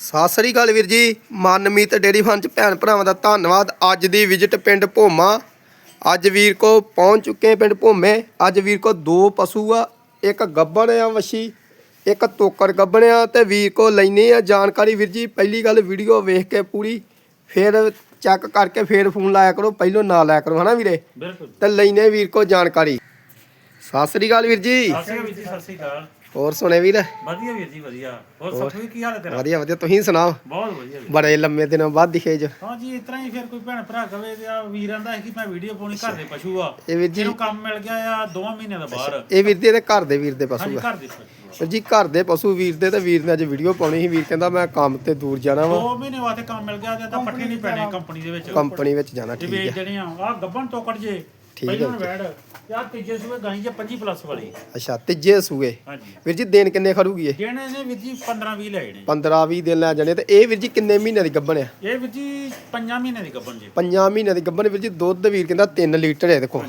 ਸਤਿ ਸ੍ਰੀ ਅਕਾਲ ਵੀਰ ਜੀ। Manmeet dairy farm ਚ ਭੈਣ ਭਰਾਵਾਂ ਦਾ ਧੰਨਵਾਦ। ਅੱਜ ਦੀ ਵਿਜ਼ਿਟ ਪਿੰਡ ਭੋਮਾ। ਅੱਜ ਵੀਰ ਕੋ ਪਹੁੰਚ ਚੁੱਕੇ ਪਿੰਡ ਭੋਮੇ। ਅੱਜ ਵੀਰ ਕੋ ਦੋ ਪਸ਼ੂ ਆ। ਇੱਕ ਗੱਬਣ ਆ ਵਸ਼ੀ ਇੱਕ ਤੋਕੜ ਗੱਬਣ ਆ ਤੇ ਵੀਰ ਕੋ ਲੈਣੀ ਆ ਜਾਣਕਾਰੀ। ਵੀਰ ਜੀ ਪਹਿਲੀ ਗੱਲ ਵੀਡੀਓ ਵੇਖ ਕੇ ਪੂਰੀ ਫਿਰ ਚੈੱਕ ਕਰਕੇ ਫਿਰ ਫੋਨ ਲਾਇਆ ਕਰੋ ਪਹਿਲੋਂ ਨਾ ਲਾਇਆ ਕਰੋ ਹਨਾ ਵੀਰੇ? ਬਿਲਕੁਲ। ਤੇ ਲੈਣੇ ਵੀਰ ਕੋ ਜਾਣਕਾਰੀ। ਸਤਿ ਸ੍ਰੀ ਅਕਾਲ ਵੀਰ ਜੀ। ਸਤਿ ਸ਼੍ਰੀ ਅਕਾਲ ਵੀਰ ਜੀ ਸਤਿ ਸ਼੍ਰੀ ਅਕਾਲ। ਹੋਰ ਸੁਣੇ ਵੀਰ? ਵਧੀਆ ਵੀਰ ਜੀ ਵਧੀਆ। ਹੋਰ ਸਭ ਕੀ ਹਾਲ ਹੈ ਤੇਰਾ? ਵਧੀਆ ਵਧੀਆ। ਤੁਸੀਂ ਸੁਣਾਓ? ਬਹੁਤ ਵਧੀਆ ਵੀਰ। ਬੜੇ ਲੰਮੇ ਦਿਨਾਂ ਬਾਅਦ ਦਿਖੇ ਜੋ। ਹਾਂ ਜੀ ਇਸ ਤਰ੍ਹਾਂ ਹੀ ਫਿਰ ਕੋਈ ਭੈਣ ਭਰਾ ਕਵੇ ਤੇ ਆ ਵੀਰਾਂ ਦਾ ਕਿ ਮੈਂ ਵੀਡੀਓ ਪਾਉਣੀ ਘਰ ਦੇ ਪਸ਼ੂ ਆ। ਇਹ ਵੀਰ ਜੀ ਜਿਹਨੂੰ ਕੰਮ ਮਿਲ ਗਿਆ ਆ ਦੋਵਾਂ ਮਹੀਨਿਆਂ ਦਾ ਬਾਹਰ। ਇਹ ਵੀਰ ਇਹਦੇ ਘਰ ਦੇ ਵੀਰ ਦੇ ਪਸ਼ੂ ਆ। ਦੇ ਜੀ ਘਰ ਦੇ ਪਸ਼ੂ ਵੀਰ ਦੇ ਤੇ ਵੀਰ ਨੇ ਅੱਜ ਵੀਡੀਓ ਪਾਉਣੀ ਸੀ। ਵੀਰ ਕਹਿੰਦਾ ਮੈਂ ਕੰਮ ਤੇ ਦੂਰ ਜਾਣਾ ਵਾ। ਦੋ ਮਹੀਨੇ ਵਾਸਤੇ ਕੰਮ ਮਿਲ ਗਿਆ ਤੇ ਤਾਂ ਪੱਠੇ ਨਹੀਂ ਪੈਣੇ ਕੰਪਨੀ ਦੇ ਵਿੱਚ। ਕੰਪਨੀ ਵਿੱਚ ਜਾਣਾ ਠੀਕ ਹੈ ਦੇਣੇ ਆ। ਆ ਗੱਬਨ ਟੋਕੜ ਜੇ। ਠੀਕ ਪਹਿਲਾਂ ਹੈ ਵੈੜ ਯਾਰ ਤੀਜੇ ਸੂਏ ਗਾਈ ਜੇ 25 ਪਲੱਸ ਵਾਲੀ। ਅੱਛਾ ਤੀਜੇ ਸੂਏ। ਹਾਂਜੀ। ਵੀਰ ਜੀ ਦਿਨ ਕਿੰਨੇ ਖੜੂਗੀ ਇਹ? ਜਿਹਨੇ ਨੇ ਵੀਰ ਜੀ 15 20 ਲਏ ਨੇ 15 20 ਦਿਨ ਲੈ ਜਾਣੇ ਤੇ ਇਹ ਵੀਰ ਜੀ ਕਿੰਨੇ ਮਹੀਨੇ ਦੀ ਗੱਭਣ ਆ? ਇਹ ਵੀਰ ਜੀ 5 ਮਹੀਨੇ ਦੀ ਗੱਬਨ ਜੇ। ਪੰਜਾਂ ਮਹੀਨੇ ਦੀ ਗੱਭਣ ਵੀਰ ਜੀ ਦੁੱਧ ਵੀਰ ਕਹਿੰਦਾ 3 ਲੀਟਰ ਹੈ ਦੇਖੋ।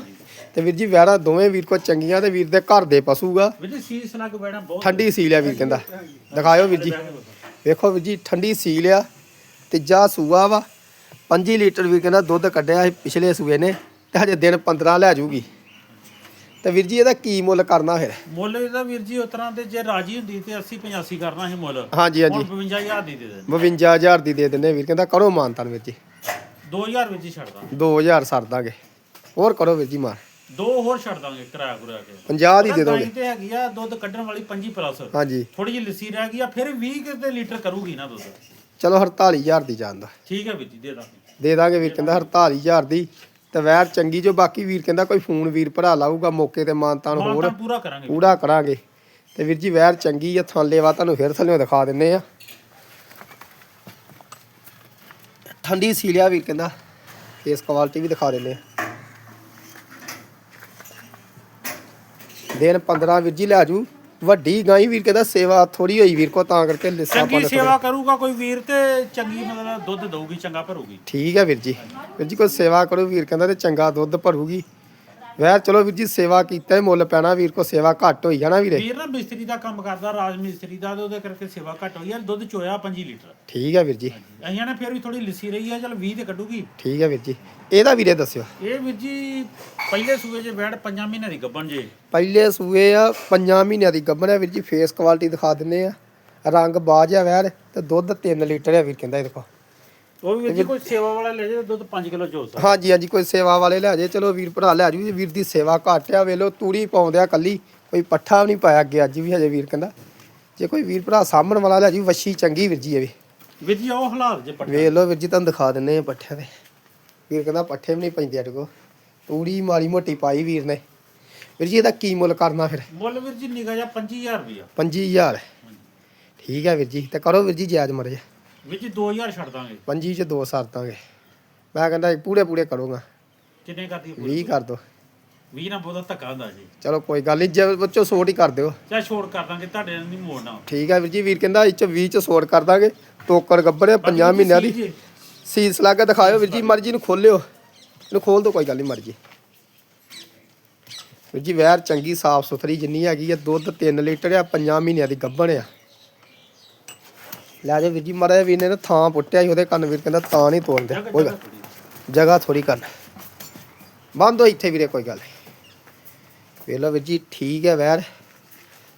ਤੇ ਵੀਰ ਜੀ ਵੈੜਾ ਦੋਵੇਂ ਵੀਰ ਕੋ ਚੰਗੀਆਂ ਤੇ ਵੀਰ ਦੇ ਘਰ ਦੇ ਪਸ਼ੂਗਾ। ਵੀਰ ਜੀ ਸੀਸ ਲੱਗ ਬੈਣਾ ਬਹੁਤ ਠੰਡੀ ਸੀਲ ਆ ਵੀਰ ਕਹਿੰਦਾ। ਦਿਖਾਇਓ ਵੀਰ ਜੀ। ਵੇਖੋ ਵੀਰ ਜੀ ਠੰਡੀ ਸੀਲ ਆ ਤੀਜਾ ਸੂਆ ਵਾ। 5 ਲੀਟਰ ਵੀਰ ਕਹਿੰਦਾ ਦੁੱਧ ਕੱਢਿਆ ਸੀ ਪਿਛਲੇ ਸੂਏ ਨੇ। ਤੇ ਹਜੇ ਦਿਨ 15 ਲੈ ਜਾਊਗੀ ਤੇ ਵੀਰ ਜੀ ਇਹਦਾ ਕੀ ਮੁੱਲ ਕਰਨਾ ਫਿਰ? ਮੁੱਲ ਇਹਦਾ ਵੀਰ ਜੀ ਉਸ ਤਰ੍ਹਾਂ ਤੇ ਜੇ ਰਾਜੀ ਹੁੰਦੀ ਤੇ 80 85 ਕਰਨਾ ਸੀ ਮੁੱਲ। ਹਾਂਜੀ ਹਾਂਜੀ। ਹੁਣ 52000 ਦੀ ਦੇ ਦੇ 52000 ਦੀ ਦੇ ਦਿੰਨੇ ਵੀਰ ਕਹਿੰਦਾ ਕਰੋ ਮਾਨਤਾਨ ਵੀਰ ਜੀ। 2000 ਵਿੱਚ ਹੀ ਛੱਡ ਦਾਂਗੇ। 2000 ਸਰ ਦਾਂਗੇ। ਹੋਰ ਕਰੋ ਵੀਰ ਜੀ ਮਾਰ ਦੋ ਹੋਰ ਛੱਡ ਦਾਂਗੇ ਕਿਰਾਇਆ ਕੁਰਿਆ ਕੇ। 50 ਦੀ ਦੇ ਦੋਗੇ। ਤੇ ਹੈਗੀ ਆ ਦੁੱਧ ਕੱਢਣ ਵਾਲੀ 25 ਪਲੱਸ ਹਾਂਜੀ। ਥੋੜੀ ਜਿਹੀ ਲੱਸੀ ਰਹਿ ਗਈ ਆ ਫਿਰ 20 ਕਿਤੇ ਲੀਟਰ ਕਰੂਗੀ ਨਾ ਦੁੱਧ। ਚਲੋ 48000 ਦੀ ਜਾਂਦਾ ਠੀਕ ਹੈ ਵੀਰ ਜੀ ਦੇ ਦਾਂਗੇ। ਦੇ ਦਾਂਗੇ ਵੀਰ ਕਹਿੰਦਾ 48000 ਦੀ। ਤੇ ਵੈਰ ਚੰਗੀ ਜੋ ਬਾਕੀ ਵੀਰ ਕਹਿੰਦਾ ਕੋਈ ਫੋਨ ਵੀਰ ਭਰਾ ਲਾਊਗਾ ਮੌਕੇ ਤੇ ਮਾਨਤਾਨ ਹੋਰ ਪੂਰਾ ਕਰਾਂਗੇ। ਪੂਰਾ ਕਰਾਂਗੇ। ਤੇ ਵੀਰ ਜੀ ਵੈਰ ਚੰਗੀ ਆ ਥਾਂਲੇ ਵਾ ਤੁਹਾਨੂੰ ਫਿਰ ਥੱਲੇ ਦਿਖਾ ਦਿੰਨੇ ਆ। ਠੰਡੀ ਸੀਲਿਆ ਵੀਰ ਕਹਿੰਦਾ ਫੇਸ ਕੁਆਲਿਟੀ ਵੀ ਦਿਖਾ ਦਿੰਨੇ ਆ। ਦਿਨ 15 ਵੀਰ ਜੀ ਲੈ ਜੂ ਵੱਡੀ ਗਾਈ ਵੀਰ ਕਹਿੰਦਾ ਸੇਵਾ ਥੋੜੀ ਹੋਈ ਵੀਰ ਕੋ ਤਾਂ ਕਰਕੇ ਲਿੱਸਾ ਚੰਗੀ ਪਾ ਸੇਵਾ ਕਰੂਗਾ ਕੋਈ ਵੀਰ ਤੇ ਚੰਗੀ ਮਤਲਬ ਦੁੱਧ ਦਊਗੀ ਚੰਗਾ ਭਰੂਗੀ। ਠੀਕ ਹੈ ਵੀਰ ਜੀ। ਵੀਰ ਜੀ ਕੋਈ ਸੇਵਾ ਕਰੋ ਵੀਰ ਕਹਿੰਦਾ ਤੇ ਚੰਗਾ ਦੁੱਧ ਭਰੂਗੀ। ਵੈਰ ਚਲੋ ਵੀਰ ਜੀ ਸੇਵਾ ਕੀਤਾ ਹੀ ਮੁੱਲ ਪੈਣਾ ਵੀਰ ਕੋ ਸੇਵਾ ਘੱਟ ਹੋਈ ਜਾਣਾ ਵੀਰੇ। ਵੀਰ ਨਾ ਮਿਸਤਰੀ ਦਾ ਕੰਮ ਕਰਦਾ ਰਾਜ ਮਿਸਤਰੀ ਦਾ ਤੇ ਉਹਦੇ ਕਰਕੇ ਸੇਵਾ ਘੱਟ ਹੋਈ ਆ ਦੁੱਧ ਚੋਇਆ 5 ਲੀਟਰ। ਠੀਕ ਹੈ ਵੀਰ ਜੀ। ਅਸੀਂ ਨੇ ਫਿਰ ਵੀ ਥੋੜੀ ਲੱਸੀ ਰਹੀ ਆ ਚਲ 20 ਤੇ ਕੱਢੂਗੀ। ਠੀਕ ਹੈ ਵੀਰ ਜੀ। ਇਹਦਾ ਵੀਰੇ ਦੱਸਿਓ। ਇਹ ਵੀਰ ਜੀ ਪਹਿਲੇ ਸੂਏ 'ਚ ਵੈੜ 5 ਮਹੀਨੇ ਦੀ ਗੱਬਣ ਜੇ। ਪਹਿਲੇ ਸੂਏ ਆ ਪੰਜਾਂ ਮਹੀਨਿਆਂ ਦੀ ਗੱਭਣ ਆ ਵੀਰ ਜੀ ਫੇਸ ਕੁਆਲਿਟੀ ਦਿਖਾ ਦਿੰਨੇ ਆ। ਰੰਗ ਬਾਜ ਆ ਵੈਰ ਤੇ ਦੁੱਧ 3 ਲੀਟਰ ਆ ਵੀਰ ਕਹਿੰਦਾ ਇਹ ਦੇਖੋ ਉਹ ਵੀ ਕੋਈ ਸੇਵਾ ਵਾਲਾ ਲੈ ਜੇ ਦੁੱਧ 5 ਕਿਲੋ ਚੋ ਸਕਦਾ ਹਾਂਜੀ ਹਾਂਜੀ ਕੋਈ ਸੇਵਾ ਵਾਲੇ ਲੈ ਜੇ ਚਲੋ ਵੀਰ ਭਰਾ ਲੈ ਜੂ ਜੀ ਵੀਰ ਦੀ ਸੇਵਾ ਘੱਟ ਆ ਵੇਲੋ ਤੂੜੀ ਪਾਉਂਦੇ ਆ ਕੱਲੀ ਕੋਈ ਪੱਠਾ ਵੀ ਨਹੀਂ ਪਾਇਆ ਅੱਗੇ ਅੱਜ ਵੀ ਹਜੇ ਵੀਰ ਕਹਿੰਦਾ। ਜੇ ਕੋਈ ਵੀਰ ਭਰਾ ਸਾਹਮਣ ਵਾਲਾ ਲੈ ਜੂ ਵੱਛੀ ਚੰਗੀ ਵੀਰ ਜੀ ਇਹ ਵੀ। ਵੀਰ ਜੀ ਉਹ ਹਾਲਾਤ ਜੇ ਪੱਟੇ ਵੇਖ ਲਓ ਵੀਰ ਜੀ ਤੁਹਾਨੂੰ ਦਿਖਾ ਦਿੰਨੇ ਆ ਪੱਠਿਆਂ ਦੇ ਵੀਰ ਕਹਿੰਦਾ ਪੱਠੇ ਵੀ ਨਹੀਂ ਪੈਂਦੇ ਅਟ ਕੋ ਤੂੜੀ ਮਾੜੀ ਮੋਟੀ ਪਾਈ ਵੀਰ ਨੇ। ਵੀਰ ਜੀ ਇਹਦਾ ਕੀ ਮੁੱਲ ਕਰਨਾ ਫਿਰ? ਮੁੱਲ ਵੀਰ ਜੀ ਨਿਗਾ ਜਾ 25000 ਰੁਪਇਆ 25000 ਠੀਕ ਹੈ ਵੀਰ ਜੀ ਤੇ ਕਰੋ ਵੀਰ ਜੀ ਜਾਇਜ਼ ਮਰਜ। ਵੀਰ ਜੀ 2000 ਛੱਡ ਦਾਂਗੇ। 25 ਚ ਦੋ ਸਰ ਦਾਂਗੇ। ਮੈਂ ਕਹਿੰਦਾ ਪੂਰੇ ਪੂਰੇ ਕਰੂੰਗਾ। ਕਿੰਨੇ ਕਰਦੀ 20 ਕਰ ਦੋ। 20 ਨਾ ਬਹੁਤਾ ਧੱਕਾ ਹੁੰਦਾ ਜੀ। ਚਲੋ ਕੋਈ ਗੱਲ ਨਹੀਂ ਜੇ ਬੱਚੋ ਸੋਟ ਹੀ ਕਰ ਦਿਓ। ਚਾ ਛੋੜ ਕਰ ਦਾਂਗੇ ਤੁਹਾਡੇ ਨਾਲ ਨਹੀਂ ਮੋੜਨਾ। ਠੀਕ ਹੈ ਵੀਰ ਜੀ ਵੀਰ ਕਹਿੰਦਾ ਇਹ ਚ 20 ਚ ਸੋਟ ਕਰ ਦਾਂਗੇ। ਟੋਕਰ ਗੱਬਰ 50 ਮਹੀਨਿਆਂ ਦੀ। ਜੀ, ਸੀਸ ਲਾ ਕੇ ਦਿਖਾਇਓ ਵੀਰ ਜੀ ਮਰਜ਼ੀ ਨੂੰ ਖੋਲਿਓ। ਇਹਨੂੰ ਖੋਲ ਦੋ ਕੋਈ ਗੱਲ ਨਹੀਂ ਮਰਜ਼ੀ। ਵੀਰ ਜੀ ਵੈਰ ਚੰਗੀ ਸਾਫ਼ ਸੁਥਰੀ ਜਿੰਨੀ ਹੈਗੀ ਆ ਦੁੱਧ 3 ਲੀਟਰ ਆ 5 ਮਹੀਨਿਆਂ ਦੀ ਗੱਭਣ ਆ। ਲੈ ਜਾ ਵੀਰ ਜੀ ਮਰੇ ਵੀਰ ਨੇ ਨਾ ਥਾਂ ਪੁੱਟਿਆ ਸੀ ਉਹਦੇ ਕੰਨ ਵੀਰ ਕਹਿੰਦਾ ਤਾਂ ਨਹੀਂ ਤੋੜਦੇ। ਕੋਈ ਗੱਲ। ਜਗ੍ਹਾ ਥੋੜੀ ਕਰਨ। ਬੰਦ ਹੋ ਇੱਥੇ ਵੀਰੇ ਕੋਈ ਗੱਲ ਵੇਖ ਲਓ ਵੀਰ ਜੀ ਠੀਕ ਹੈ ਵੈਰ।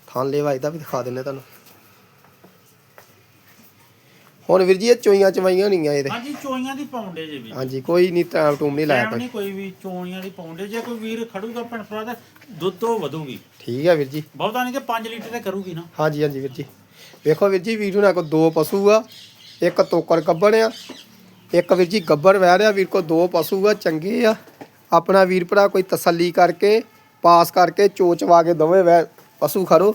ਥਾਂ ਲੈਵਾ ਇਹਦਾ ਵੀ ਦਿਖਾ ਦਿੰਨੇ ਤੁਹਾਨੂੰ। ਹੁਣ ਵੀਰ ਜੀ ਇਹ ਚੋਈਆਂ ਚਵਾਈਆਂ ਨਹੀਂ ਆ ਇਹਦੇ। ਹਾਂਜੀ ਚੋਈਆਂ ਦੀ ਪਾਉਂਡੇ ਜੇ ਵੀ ਹਾਂਜੀ ਕੋਈ ਨਹੀਂ ਟਾਈਮ ਟੂਮ ਨਹੀਂ ਲਾਇਆ ਕੋਈ। ਨਹੀਂ ਕੋਈ ਵੀ ਚੋਈਆਂ ਦੀ ਪਾਉਂਡੇ ਜੇ ਕੋਈ ਵੀਰ ਖੜੂਗਾ ਭੈਣ ਭਰਾ ਦਾ ਦੁੱਧ ਤੋਂ ਵਧੂਗੀ। ਠੀਕ ਹੈ ਵੀਰ ਜੀ। ਬਹੁਤਾ ਨਹੀਂ ਤੇ 5 ਲੀਟਰ ਤੇ ਕਰੂਗੀ ਨਾ। ਹਾਂਜੀ ਹਾਂਜੀ ਵੀਰ ਜੀ। ਵੇਖੋ ਵੀਰ ਜੀ ਵੀਰ ਨਾਲ ਕੋ ਦੋ ਪਸ਼ੂ ਆ ਇੱਕ ਤੋਕਰ ਗੱਬਣ ਆ ਇੱਕ ਵੀਰ ਜੀ ਗੱਬਰ ਵਹਿ ਰਿਹਾ ਵੀਰ ਕੋ ਦੋ ਪਸ਼ੂ ਆ ਚੰਗੇ ਆ। ਆਪਣਾ ਵੀਰ ਭਰਾ ਕੋਈ ਤਸੱਲੀ ਕਰਕੇ ਪਾਸ ਕਰਕੇ ਚੋਚਵਾ ਕੇ ਦੋਵੇਂ ਵਹਿ ਪਸ਼ੂ ਖੜੋ।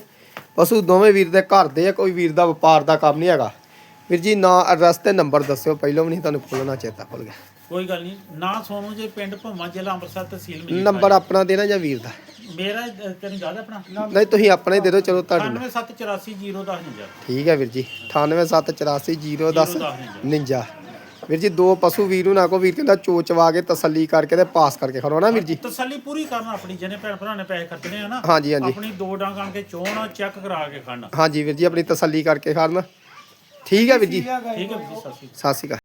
ਪਸ਼ੂ ਦੋਵੇਂ ਵੀਰ ਦੇ ਘਰ ਦੇ ਆ ਕੋਈ ਵੀਰ ਦਾ ਵਪਾਰ ਦਾ ਕੰਮ ਨਹੀਂ ਹੈਗਾ। ਵੀਰ ਜੀ ਨਾਂ ਐਡਰੈਸ ਤੇ ਨੰਬਰ ਦੱਸਿਓ ਪਹਿਲਾਂ ਵੀ ਨਹੀਂ ਤੁਹਾਨੂੰ ਭੁੱਲਣਾ ਚੇਤਾ ਭੁੱਲ ਗਿਆ। ਕੋਈ ਗੱਲ ਨਹੀਂ ਨਾ ਸੋਨੂ ਜੇ ਪਿੰਡ ਭੰਮਾ ਜ਼ਿਲ੍ਹਾ ਅੰਮ੍ਰਿਤਸਰ ਤਹਿਸੀਲ ਮਜੀਠਾ ਨੰਬਰ ਆਪਣਾ ਦੇਣਾ ਜਾਂ ਵੀਰ ਦਾ? ਮੇਰਾ ਅਹ, ਤੈਨੂੰ ਯਾਦ ਹੈ ਆਪਣਾ? ਨਹੀਂ ਤੁਸੀਂ ਆਪਣਾ ਹੀ ਦੇ ਦਿਓ ਚਲੋ ਤੁਹਾਡੇ ਨਾਲ। 97848010 ਠੀਕ ਹੈ ਵੀਰ ਜੀ। 98784010 99 ਵੀਰ ਜੀ ਦੋ ਪਸ਼ੂ ਵੀਰ ਨੂੰ ਨਾ ਕੋ ਵੀਰ ਕਹਿੰਦਾ ਚੋਚਵਾ ਕੇ ਤਸੱਲੀ ਕਰਕੇ ਤੇ ਪਾਸ ਕਰਕੇ ਖੜੋ ਨਾ ਵੀਰ ਜੀ? ਤਸੱਲੀ ਪੂਰੀ ਕਰਨਾ ਆਪਣੀ ਜਿਹਨੇ ਭੈਣ ਭਰਾ ਨੇ ਪੈਸੇ ਖਰਚਣੇ ਆ ਨਾ ਹਾਂਜੀ ਹਾਂਜੀ। ਆਪਣੀ ਦੋ ਡਾਂਗ ਆਣ ਕੇ ਚੋਣ ਚੈੱਕ ਕਰਾ ਕੇ ਖੜਨਾ। ਹਾਂਜੀ ਵੀਰ ਜੀ ਆਪਣੀ ਤਸੱਲੀ ਕਰਕੇ ਖੜਨਾ। ਠੀਕ ਹੈ ਵੀਰ ਜੀ। ਠੀਕ ਹੈ ਵੀਰ ਜੀ ਸਤਿ ਸ਼੍ਰੀ ਅਕਾਲ।